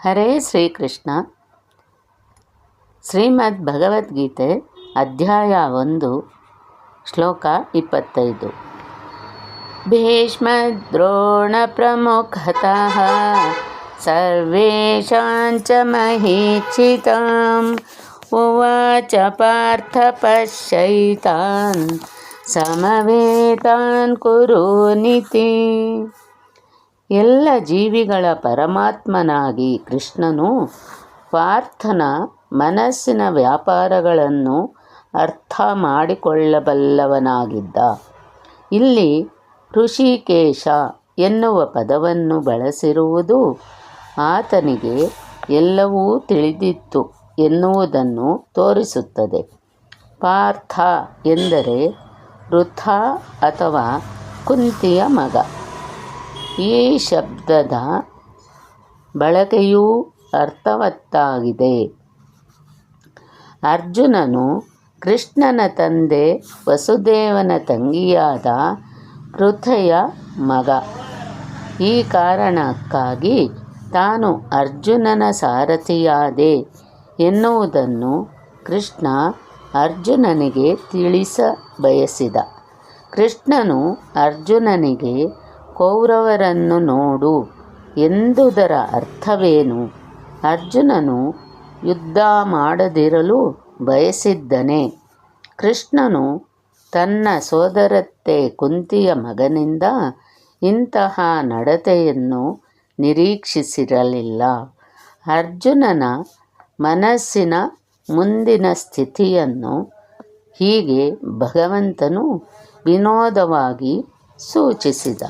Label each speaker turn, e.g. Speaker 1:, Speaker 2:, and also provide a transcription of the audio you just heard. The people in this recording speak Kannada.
Speaker 1: ಹರೇ ಶ್ರೀಕೃಷ್ಣ ಶ್ರೀಮದ್ ಭಗವದ್ಗೀತೆ ಅಧ್ಯಾಯ ಒಂದು ಶ್ಲೋಕ ಇಪ್ಪತ್ತೈದು ಭೀಷ್ಮದ್ರೋಣಪ್ರಮುಖತಃ ಸರ್ವೇಷಾಂಚ ಮಹೀಕ್ಷಿತಾಂ ಉವಾಚ ಪಾರ್ಥ ಪಶ್ಯೈತಾನ್ ಸಮವೇತಾನ್ ಕುರು ನಿತಿ ಎಲ್ಲ ಜೀವಿಗಳ ಪರಮಾತ್ಮನಾಗಿ ಕೃಷ್ಣನು ಪಾರ್ಥನ ಮನಸ್ಸಿನ ವ್ಯಾಪಾರಗಳನ್ನು ಅರ್ಥ ಮಾಡಿಕೊಳ್ಳಬಲ್ಲವನಾಗಿದ್ದ. ಇಲ್ಲಿ ಋಷಿಕೇಶ ಎನ್ನುವ ಪದವನ್ನು ಬಳಸಿರುವುದು ಆತನಿಗೆ ಎಲ್ಲವೂ ತಿಳಿದಿತ್ತು ಎನ್ನುವುದನ್ನು ತೋರಿಸುತ್ತದೆ. ಪಾರ್ಥ ಎಂದರೆ ವೃಥ ಅಥವಾ ಕುಂತಿಯ ಮಗ. ಈ ಶಬ್ದದ ಬಳಕೆಯೂ ಅರ್ಥವತ್ತಾಗಿದೆ. ಅರ್ಜುನನು ಕೃಷ್ಣನ ತಂದೆ ವಸುದೇವನ ತಂಗಿಯಾದ ಪೃಥೆಯ ಮಗ. ಈ ಕಾರಣಕ್ಕಾಗಿ ತಾನು ಅರ್ಜುನನ ಸಾರಥಿಯಾದೆ ಎನ್ನುವುದನ್ನು ಕೃಷ್ಣ ಅರ್ಜುನನಿಗೆ ತಿಳಿಸ ಬಯಸಿದ. ಕೃಷ್ಣನು ಅರ್ಜುನನಿಗೆ ಕೌರವರನ್ನು ನೋಡು ಎಂದುದರ ಅರ್ಥವೇನು? ಅರ್ಜುನನು ಯುದ್ಧ ಮಾಡದಿರಲು ಬಯಸಿದ್ದನೆ. ಕೃಷ್ಣನು ತನ್ನ ಸೋದರತ್ತೆ ಕುಂತಿಯ ಮಗನಿಂದ ಇಂತಹ ನಡತೆಯನ್ನು ನಿರೀಕ್ಷಿಸಿರಲಿಲ್ಲ. ಅರ್ಜುನನ ಮನಸ್ಸಿನ ಮುಂದಿನ ಸ್ಥಿತಿಯನ್ನು ಹೀಗೆ ಭಗವಂತನು ವಿನೋದವಾಗಿ ಸೂಚಿಸಿದ.